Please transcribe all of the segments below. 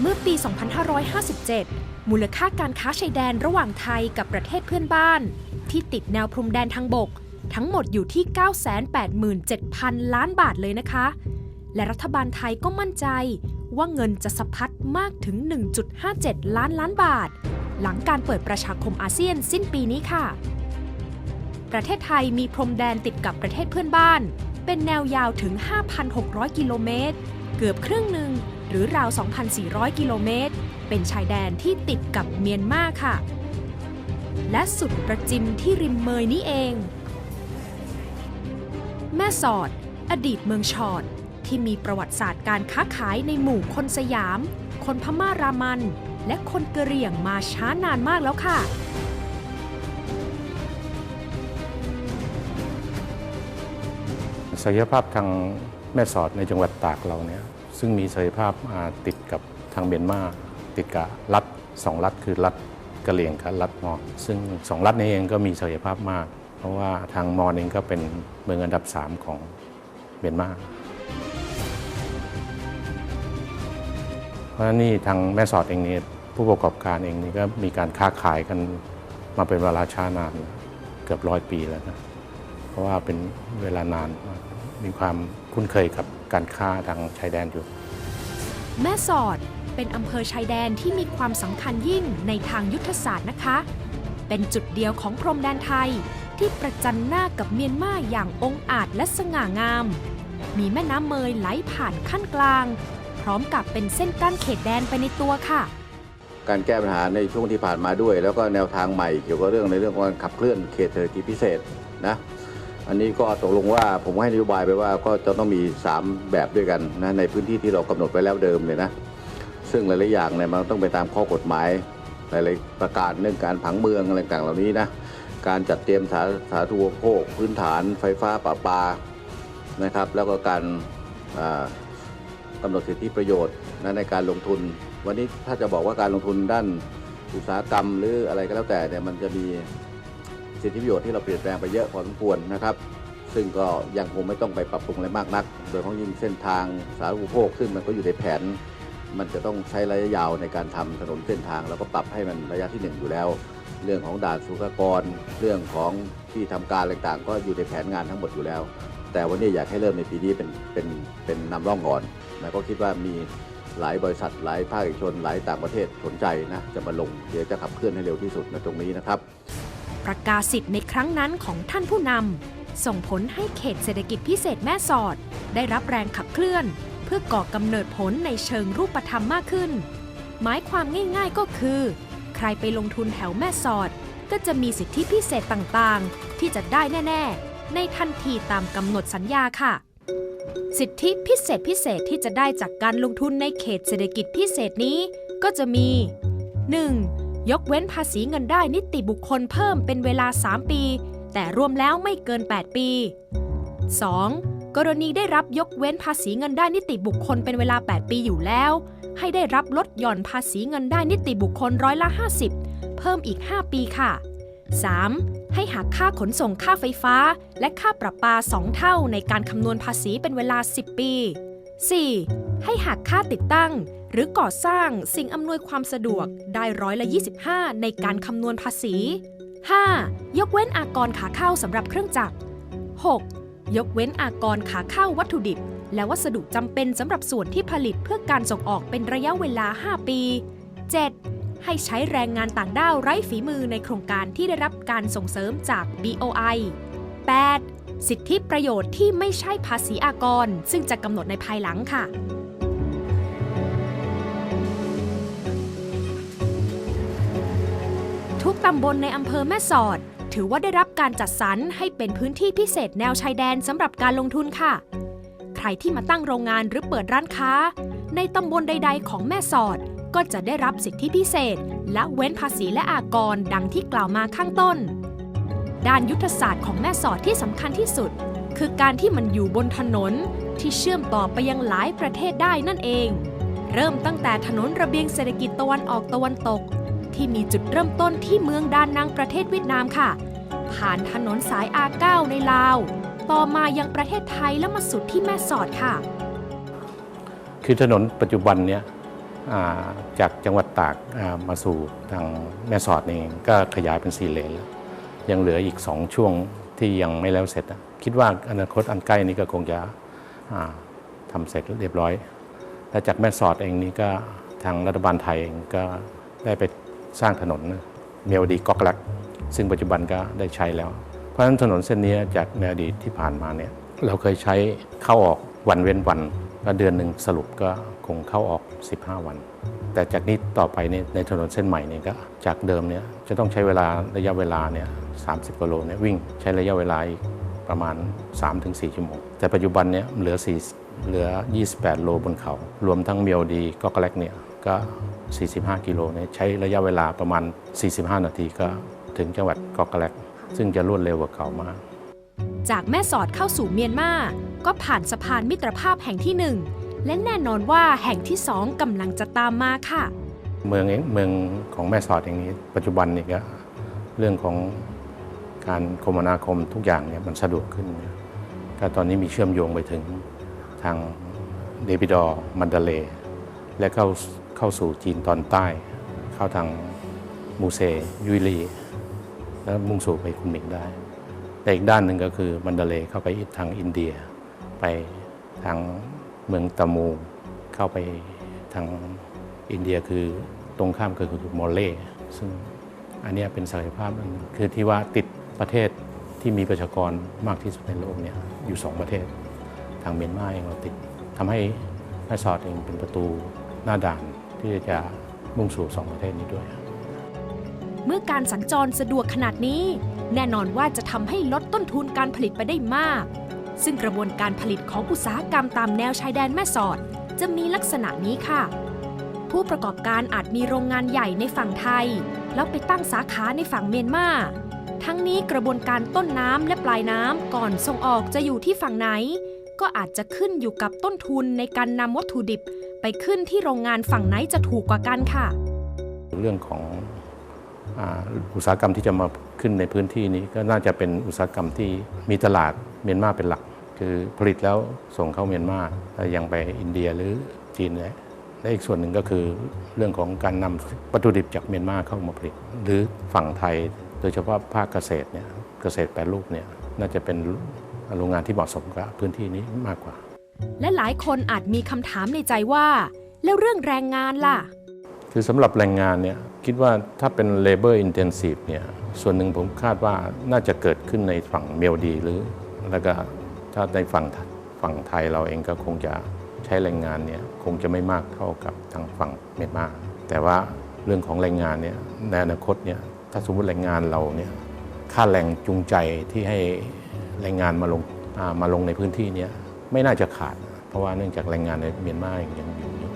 เมื่อปี 2557 มูลค่าการค้าชายแดนระหว่างไทยกับประเทศเพื่อนบ้าน ที่ติดแนวพรมแดนทางบก ทั้งหมดอยู่ที่ 987,000 ล้านบาทเลยนะคะ และรัฐบาลไทยก็มั่นใจว่าเงินจะสะพัดมากถึง 1.57 ล้านล้านบาท หลังการเปิดประชาคมอาเซียนสิ้นปีนี้ค่ะ ประเทศไทยมีพรมแดนติดกับประเทศเพื่อนบ้าน เป็นแนวยาวถึง 5,600 กิโลเมตร เกือบครึ่งหนึ่ง หรือราว 2,400 กิโลเมตร เป็นชายแดนที่ติดกับเมียนมาค่ะ และสุดประจิมที่ริมเมยนี้เอง แม่สอด อดีตเมืองชอด ที่มีประวัติศาสตร์การค้าขายในหมู่คนสยาม คนพม่ารามัน และคนกะเหรี่ยงมาช้านานมากแล้วค่ะศักยภาพทางแม่สอดในจังหวัดตากเราเนี่ย ซึ่งมีศักยภาพติดกับทางเมียนมาติดกับรัฐสองรัฐคือรัฐกะเหรี่ยงกับรัฐมอญซึ่งสองรัฐนี้เองก็มีศักยภาพมาก เพราะว่าทางมอญเองก็เป็นเมืองอันดับสามของเมียนมาเพราะฉะนั้นนี่ทางแม่สอดเองนี่ผู้ประกอบการเองนี่ก็มีการค้าขายกันมาเป็นเวลาช้านานเกือบร้อยปีแล้วนะเพราะว่าเป็นเวลานานมีความ คุ้นเคยกับการค้าทางชายแดนอยู่ แม่สอดเป็นอำเภอชายแดนที่มีความสำคัญยิ่งในทางยุทธศาสตร์นะคะ เป็นจุดเดียวของพรมแดนไทยที่ประจันหน้ากับเมียนมาอย่างองอาจและสง่างาม มีแม่น้ำเมยไหลผ่านขั้นกลาง พร้อมกับเป็นเส้นกั้นเขตแดนไปในตัวค่ะ การแก้ปัญหาในช่วงที่ผ่านมาด้วย แล้วก็แนวทางใหม่เกี่ยวกับเรื่องในเรื่องของการขับเคลื่อนเขตเศรษฐกิจพิเศษนะ อันนี้ก็ตกลงว่าผมให้นโยบายไปว่าก็จะต้องมี 3 แบบด้วยกันนะในพื้นที่ที่เรากำหนดไว้แล้วเดิมเนี่ยนะซึ่งหลายๆอย่างเนี่ยมันต้องไปตามข้อกฎหมายหลายๆประกาศเรื่องการผังเมืองอะไรต่างเหล่านี้นะการจัดเตรียมสาสาธารณูปโภค พื้นฐานไฟฟ้าประปานะครับ แล้วก็การอ่ากำหนดสิทธิประโยชน์นะในการลงทุน วันนี้ถ้าจะบอกว่าการลงทุนด้านอุตสาหกรรมหรืออะไรก็แล้วแต่เนี่ยมันจะมี สิทธิประโยชน์ที่เราเปลี่ยนแปลงไปเยอะพอสมควรนะครับ ซึ่งก็ยังคงไม่ต้องไปปรับปรุงอะไรมากนัก โดยเฉพาะยิ่งเส้นทางสาธารณูปโภคซึ่งมันก็อยู่ในแผน มันจะต้องใช้ระยะยาวในการทำถนนเส้นทาง แล้วก็ปรับให้มันระยะที่หนึ่งอยู่แล้ว เรื่องของด่านสุขกร เรื่องของที่ทำการต่างๆ ก็อยู่ในแผนงานทั้งหมดอยู่แล้ว แต่วันนี้อยากให้เริ่มในปีนี้เป็นเป็นเป็นนำร่องก่อนนะก็คิดว่ามีหลายบริษัทหลายภาคเอกชนหลายต่างประเทศสนใจนะจะมาลงเดี๋ยวจะขับเคลื่อนให้เร็วที่สุดในตรงนี้นะครับ ประกาศสิทธิ์ในครั้งนั้นของท่านผู้นำส่งผลให้เขตเศรษฐกิจพิเศษแม่สอด ได้รับแรงขับเคลื่อน เพื่อก่อกำเนิดผลในเชิงรูปธรรมมากขึ้น หมายความง่ายๆก็คือ ใครไปลงทุนแถวแม่สอด ก็จะมีสิทธิพิเศษต่างๆ ที่จะได้แน่ ๆ ในทันทีตามกำหนดสัญญาค่ะสิทธิพิเศษพิเศษที่จะได้จากการลงทุนในเขตเศรษฐกิจพิเศษนี้ ก็จะมี 1. ยกเว้นภาษีเงินได้นิติบุคคลเพิ่มเป็นเวลา 3 ปี แต่รวมแล้วไม่เกิน 8 ปี 2. กรณีได้รับยกเว้นภาษีเงินได้นิติบุคคลเป็นเวลา 8 ปีอยู่แล้ว ให้ได้รับลดหย่อนภาษีเงินได้นิติบุคคลร้อยละ 50 เพิ่มอีก 5 ปีค่ะ 3. ให้หักค่าขนส่งค่าไฟฟ้า และค่าประปา 2 เท่าในการคำนวณภาษีเป็นเวลา 10 ปี 4. ให้หักค่าติดตั้ง หรือก่อสร้างสิ่งอำนวยความสะดวกได้ร้อยละ 25 ในการคำนวณภาษี 5. ยกเว้นอากรขาเข้าสำหรับเครื่องจักร 6. ยกเว้นอากรขาเข้าวัตถุดิบ และวัสดุจำเป็นสำหรับส่วนที่ผลิตเพื่อการส่งออกเป็นระยะเวลา 5 ปี 7. ให้ใช้แรงงานต่างด้าวไร้ฝีมือในโครงการที่ได้รับการส่งเสริมจาก BOI 8. สิทธิประโยชน์ที่ไม่ใช่ภาษีอากร ซึ่งจะกำหนดในภายหลังค่ะ ตำบลในอำเภอแม่สอด ถือว่าได้รับการจัดสรรให้เป็นพื้นที่พิเศษแนวชายแดนสำหรับการลงทุนค่ะ ใครที่มาตั้งโรงงานหรือเปิดร้านค้า ในตำบลใด ๆ ของแม่สอด ก็จะได้รับสิทธิพิเศษ และเว้นภาษีและอากรดังที่กล่าวมาข้างต้น ด้านยุทธศาสตร์ของแม่สอดที่สำคัญที่สุด คือการที่มันอยู่บนถนนที่เชื่อมต่อไปยังหลายประเทศได้นั่นเอง เริ่มตั้งแต่ถนนระเบียงเศรษฐกิจตะวันออกตะวันตก ที่มีจุดเริ่มต้นที่เมืองดานังประเทศเวียดนามค่ะ ผ่านถนนสายอาเก้าในลาว ต่อมายังประเทศไทยและมาสุดที่แม่สอดค่ะ คือถนนปัจจุบันเนี้ยจากจังหวัดตากมาสู่ทางแม่สอดนี่ก็ขยายเป็นสี่เลนแล้วยังเหลืออีกสองช่วงที่ยังไม่แล้วเสร็จอะคิดว่าอนาคตอันใกล้นี้ก็คงจะอ่าทำเสร็จเรียบร้อยและจากแม่สอดเองนี่ก็ทางรัฐบาลไทยเองก็ได้ไป สร้างถนนเมลดีกอกลัก ซึ่งปัจจุบันก็ได้ใช้แล้ว เพราะฉะนั้นถนนเส้นนี้จากในอดีตที่ผ่านมาเนี่ยเราเคยใช้เข้าออกวันเว้นวันก็เดือนหนึ่งสรุปก็คงเข้าออก 15 วัน แต่จากนี้ต่อไปในในถนนเส้นใหม่เนี่ยก็จากเดิมเนี่ยจะต้องใช้เวลาระยะเวลาเนี่ย30กิโลเนี่ยวิ่งใช้ระยะเวลาอีกประมาณ 3-4 ชั่วโมง แต่ปัจจุบันเนี่ยเหลือ 4 เหลือ 28 โลบนเขา รวมทั้งเมียวดีก็กแลกเนี่ยก็ 45 กิโลเนี่ยใช้ระยะเวลาประมาณ 45 นาทีก็ถึงจังหวัดกอกแลก ซึ่งจะรวดเร็วกว่าเขามาก จากแม่สอดเข้าสู่เมียนมา ก็ผ่านสะพานมิตรภาพแห่งที่หนึ่งและแน่นอนว่าแห่งที่สองกำลังจะตามมาค่ะ เมืองเองเมืองของแม่สอดอย่างนี้ ปัจจุบันนี่ก็เรื่องของการคมนาคมทุกอย่างเนี่ยมันสะดวกขึ้นนะก็ตอนนี้มีเชื่อมโยงไปถึงทางเดบิดอร์มันดาเลย์และเข้า เข้าสู่จีนตอนใต้ เข้าทางมูเซยุยลี แล้วมุ่งสู่ไปคุนหมิงได้ แต่อีกด้านหนึ่งก็คือมันเดเลเข้าไปทางอินเดีย ไปทางเมืองตามูเข้าไปทางอินเดียคือตรงข้ามก็คือมอลเล่ซึ่งอันนี้เป็นศักยภาพนึงคือที่ว่าติดประเทศที่มีประชากรมากที่สุดในโลกเนี่ยอยู่สองประเทศ ทางเมียนมาเองเราติดทำให้แม่สอดเองเป็นประตูหน้าด่าน ที่จะมุ่งสู่สองประเทศนี้ด้วย เมื่อการสัญจรสะดวกขนาดนี้ แน่นอนว่าจะทำให้ลดต้นทุนการผลิตไปได้มาก ซึ่งกระบวนการผลิตของอุตสาหกรรมตามแนวชายแดนแม่สอด จะมีลักษณะนี้ค่ะ ผู้ประกอบการอาจมีโรงงานใหญ่ในฝั่งไทย แล้วไปตั้งสาขาในฝั่งเมียนมาทั้งนี้กระบวนการต้นน้ำและปลายน้ำก่อนส่งออกจะอยู่ที่ฝั่งไหน ก็อาจจะขึ้นอยู่กับต้นทุนในการนำวัตถุดิบ ไปขึ้นที่โรงงานฝั่งไหนจะถูกกว่ากันค่ะ เรื่องของอุตสาหกรรมที่จะมาขึ้นในพื้นที่นี้ก็น่าจะเป็นอุตสาหกรรมที่มีตลาดเมียนมาเป็นหลัก คือผลิตแล้วส่งเข้าเมียนมาแล้วยังไปอินเดียหรือจีนและและอีกส่วนหนึ่งก็คือเรื่องของการนำวัตถุดิบจากเมียนมาเข้ามาผลิต หรือฝั่งไทยโดยเฉพาะภาคเกษตรเนี่ยเกษตรแปรรูปเนี่ยน่าจะเป็นโรงงานที่เหมาะสมกับพื้นที่นี้มากกว่า และหลายคนอาจมีคำถามในใจว่า แล้วเรื่องแรงงานล่ะ คือสำหรับแรงงานเนี่ยคิดว่าถ้าเป็น labor intensive เนี่ยส่วนหนึ่งผมคาดว่าน่าจะเกิดขึ้นในฝั่งเมลดีหรือ แล้วก็ถ้าในฝั่งฝั่งไทยเราเองก็คงจะใช้แรงงานเนี่ยคงจะไม่มากเท่ากับทางฝั่งเมียนมาแต่ว่าเรื่องของแรงงานเนี่ยในอนาคตเนี่ยถ้าสมมติแรงงานเราเนี่ยค่าแรงจูงใจที่ให้แรงงานมาลงมาลงในพื้นที่เนี่ย ไม่น่าจะขาด เพราะว่าเนื่องจากแรงงานในเมียนมายังอยู่เยอะ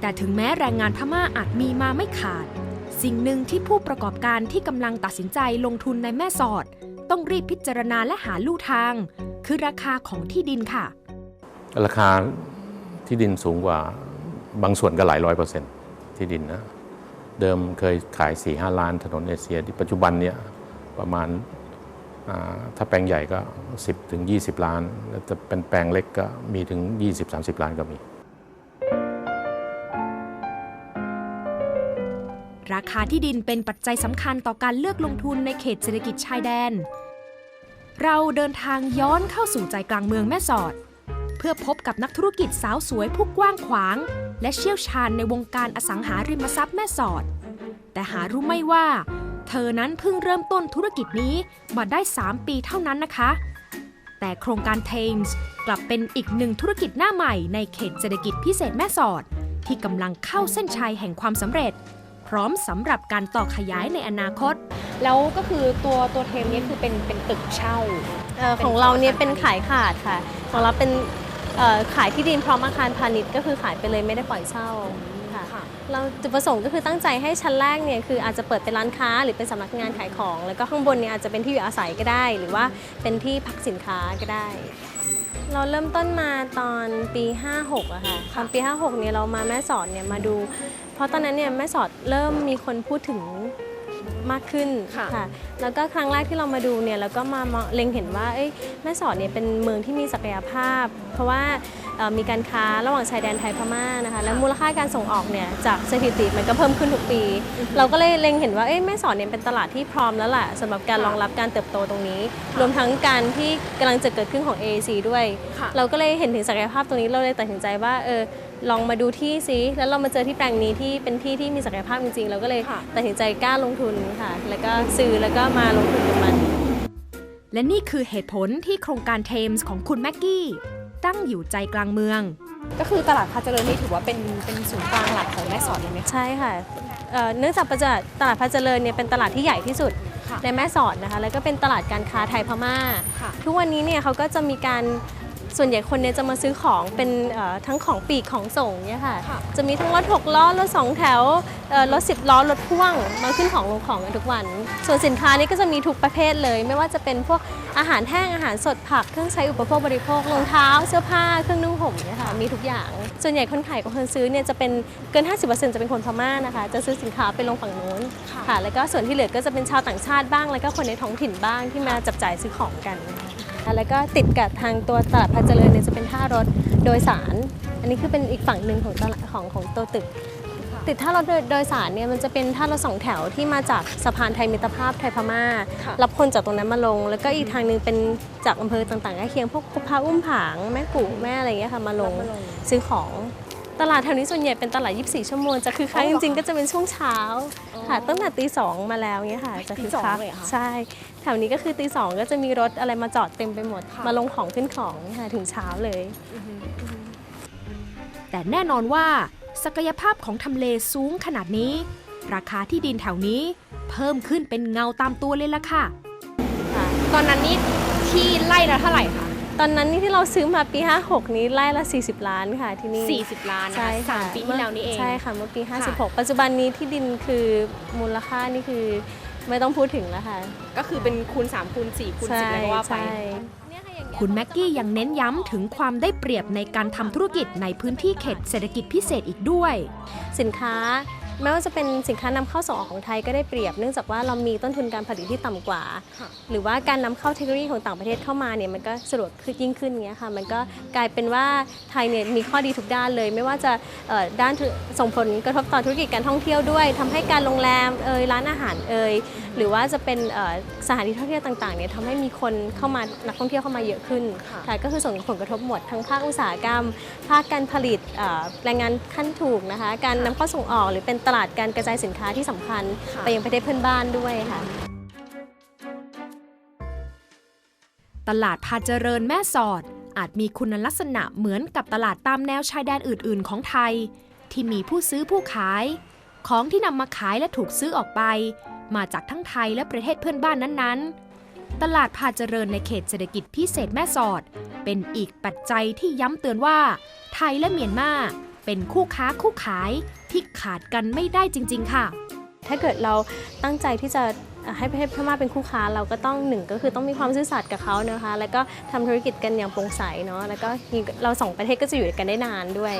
แต่ถึงแม้แรงงานพม่าอาจมีมาไม่ขาด สิ่งหนึ่งที่ผู้ประกอบการที่กำลังตัดสินใจลงทุนในแม่สอด ต้องรีบพิจารณาและหาลู่ทาง คือราคาของที่ดินค่ะ ราคาที่ดินสูงกว่าบางส่วนก็หลายร้อยเปอร์เซ็นต์ที่ดินนะ เดิมเคยขาย4 5ล้านถนนเอเชียที่ปัจจุบันเนี่ยประมาณอ่า ถ้าแปลงใหญ่ก็ 10ถึง20 ล้านแล้วจะเป็นแปลงเล็กก็มีถึง 20-30 ล้านก็มี ราคาที่ดินเป็นปัจจัยสำคัญต่อการเลือกลงทุนในเขตเศรษฐกิจชายแดน เราเดินทางย้อนเข้าสู่ใจกลางเมืองแม่สอด เพื่อพบกับนักธุรกิจสาวสวยผู้กว้างขวาง และเชี่ยวชาญในวงการอสังหาริมทรัพย์แม่สอด แต่หารู้ไม่ว่า เธอนั้นเพิ่งเริ่มต้นธุรกิจนี้มาได้ 3 ปีเท่านั้นนะคะ แต่โครงการเทมส์กลับเป็นอีกหนึ่งธุรกิจหน้าใหม่ในเขตเศรษฐกิจพิเศษแม่สอด ที่กำลังเข้าเส้นชัยแห่งความสำเร็จ พร้อมสำหรับการต่อขยายในอนาคต แล้วก็คือตัวตัวเทมเนี้คือเป็นเป็นตึกเช่า เอ่อของเราเนี่ยเป็นขายขาดค่ะ ของเราเป็นเอ่อขายที่ดินพร้อมอาคารพาณิชย์ก็คือขายไปเลยไม่ได้ปล่อยเช่าค่ะค่ะ เราจุดประสงค์ก็คือตั้งใจให้ชั้นแรกเนี่ยคืออาจจะเปิดเป็นร้านค้าหรือเป็นสำนักงานขายของ แล้วก็ข้างบนเนี่ยอาจจะเป็นที่อยู่อาศัยก็ได้ หรือว่าเป็นที่พักสินค้าก็ได้ เราเริ่มต้นมาตอนปี 56อะค่ะตอนปี 56เนี่ยเรามาแม่สอดเนี่ยมาดู เพราะตอนนั้นเนี่ยแม่สอดเริ่มมีคนพูดถึง มากขึ้นค่ะ แล้วก็ครั้งแรกที่เรามาดูเนี่ยเราก็มามองเล็งเห็นว่าเอ้ยแม่สอดเนี่ยเป็นเมืองที่มีศักยภาพ เพราะว่าเอ่อมีการค้าระหว่างชายแดนไทยพม่านะคะ แล้วมูลค่าการส่งออกเนี่ยจากสถิติมันก็เพิ่มขึ้นทุกปี เราก็เลยเล็งเห็นว่าเอ้ยแม่สอดเนี่ยเป็นตลาดที่พร้อมแล้วล่ะสำหรับการรองรับการเติบโตตรงนี้ รวมทั้งการที่กำลังจะเกิดขึ้นของ AAC ด้วยค่ะเราก็เลยเห็นถึงศักยภาพตรงนี้เราเลยตัดสินใจว่าเออลองมาดูที่ซิแล้วเรามาเจอที่แปลงนี้ที่เป็นที่ที่มีศักยภาพจริงๆเราก็เลยค่ะตัดสินใจกล้าลงทุนค่ะ แล้วก็ซื้อแล้วก็มาลงทุนกับมัน และนี่คือเหตุผลที่โครงการเทมส์ของคุณแม็กกี้ ตั้งอยู่ใจกลางเมือง ก็คือตลาดพาเจริญนี่ถือว่าเป็นเป็นศูนย์กลางหลักของแม่สอดเลยไหมคะ ใช่ค่ะเอ่อเนื่องจากประจะตลาดพาเจริญเนี่ยเป็นตลาดที่ใหญ่ที่สุดค่ะในแม่สอดนะคะ แล้วก็เป็นตลาดการค้าไทยพม่า ค่ะ ทุกวันนี้เนี่ยเขาก็จะมีการ ส่วนใหญ่คนเนี่ยจะมาซื้อของเป็นเอ่อทั้งของปีกของส่งเนี่ยค่ะค่ะจะมีทั้งรถ6ล้อรถ2แถวเอ่อรถ10ล้อรถพ่วงมาขึ้นของลงของกันทุกวัน ส่วนสินค้านี่ก็จะมีทุกประเภทเลย ไม่ว่าจะเป็นพวกอาหารแห้งอาหารสดผักเครื่องใช้อุปโภคบริโภครองเท้า เสื้อผ้าเครื่องนุ่งห่มเนี่ยค่ะมีทุกอย่าง ส่วนใหญ่คนขายกับคนซื้อเนี่ยจะเป็นเกิน 50%จะเป็นคนพม่านะคะ จะซื้อสินค้าไปลงฝั่งนู้นค่ะค่ะ แล้วก็ส่วนที่เหลือก็จะเป็นชาวต่างชาติบ้าง แล้วก็คนในท้องถิ่นบ้างที่มาจับจ่ายซื้อของกัน แล้วก็ติดกับทางตัวตลาดพาเจริญเนี่ยจะเป็นท่ารถโดยสาร อันนี้คือเป็นอีกฝั่งหนึ่งของตลาดของของตัวตึก ติดท่ารถโดยโดยสารเนี่ยมันจะเป็นท่ารถสองแถวที่มาจากสะพานไทยมิตรภาพไทยพม่าค่ะรับคนจากตรงนั้นมาลง แล้วก็อีกทางหนึ่งเป็นจากอำเภอต่างๆใกล้เคียงพวกพาอุ้มผางแม่กู่แม่อะไรอย่างเงี้ยค่ะมาลงมาลงซื้อของ ตลาดแถวนี้ส่วนใหญ่เป็นตลาด 24 ชั่วโมงจะคือคักอ๋อจเหรอริงๆคะก็จะเป็นช่วงเช้าอ๋อค่ะตั้งแต่ตีสองมาแล้วเงี้ยค่ะจะตีคือสองคักเลยเหรอคะใช่ แถวนี้ก็คือตีสองก็จะมีรถอะไรมาจอดเต็มไปหมดค่ะมาลงของขึ้นของค่ะถึงเช้าเลย แต่แน่นอนว่า ศักยภาพของทำเลสูงขนาดนี้ ราคาที่ดินแถวนี้ เพิ่มขึ้นเป็นเงาตามตัวเลยล่ะค่ะค่ะตอนนั้นนี่ที่ไล่ละเท่าไหร่คะ ตอนนั้นนี่ที่เราซื้อมาปี 56 นี้ไร่ละ 40 ล้านค่ะที่นี่ 40 ล้านนะใช่คะค่ะสามปีที่แล้วนี่เอง ใช่ค่ะเมื่อปี56 ปัจจุบันนี้ที่ดินคือมูลค่านี่คือไม่ต้องพูดถึงแล้วค่ะก็คือเป็นคูณ3คูณ4คูณ10อะไรก็ว่าไป ใช่คุณแม็กกี้ยังเน้นย้ำถึงความได้เปรียบในการทำธุรกิจในพื้นที่เขตเศรษฐกิจพิเศษอีกด้วย สินค้า ไม่ว่าจะเป็นสินค้านำเข้าส่งออกของไทยก็ได้เปรียบเนื่องจากว่าเรามีต้นทุนการผลิตที่ต่ำกว่าค่ะหรือว่าการนำเข้าเทคโนโลยีของต่างประเทศเข้ามาเนี่ยมันก็สะดวกขึ้นยิ่งขึ้นเงี้ยค่ะมันก็กลายเป็นว่าไทยเนี่ยมีข้อดีทุกด้านเลย ไม่ว่าจะเอ่อด้านธุส่งผลกระทบต่อธุรกิจการท่องเที่ยวด้วยทำให้การโรงแรมเอ่ยร้านอาหารเอ่ยหรือว่าจะเป็นเอ่อสถานที่ท่องเที่ยวต่างๆเนี่ยทำให้มีคนเข้ามานักท่องเที่ยวเข้ามาเยอะขึ้นค่ะค่ะก็คือส่งผลกระทบหมดทั้งภาคอุตสาหกรรม ภาคการผลิตเอ่อแรงงานขั้นถูกนะคะ การนำเข้าส่งออกหรือเป็นตลาดการกระจายสินค้าที่สำคัญค่ะไปยังประเทศเพื่อนบ้านด้วยค่ะ ตลาดพาเจริญแม่สอด อาจมีคุณลักษณะเหมือนกับตลาดตามแนวชายแดนอื่น ๆ ของไทย ที่มีผู้ซื้อผู้ขาย ของที่นำมาขายและถูกซื้อออกไป มาจากทั้งไทยและประเทศเพื่อนบ้านนั้น ๆ ตลาดพาเจริญในเขตเศรษฐกิจพิเศษแม่สอด เป็นอีกปัจจัยที่ย้ำเตือนว่า ไทยและเมียนมาเป็นคู่ค้าคู่ขาย ที่ขาดกันไม่ได้จริง ๆ ค่ะ ถ้าเกิดเราตั้งใจที่จะให้ประเทศพม่าเป็นคู่ค้าเราก็ต้องหนึ่งก็คือต้องมีความซื่อสัตย์กับเขานะคะ แล้วก็ทำธุรกิจกันอย่างโปร่งใสเนาะแล้วก็เราสองประเทศก็จะอยู่ด้วยกันได้นานด้วย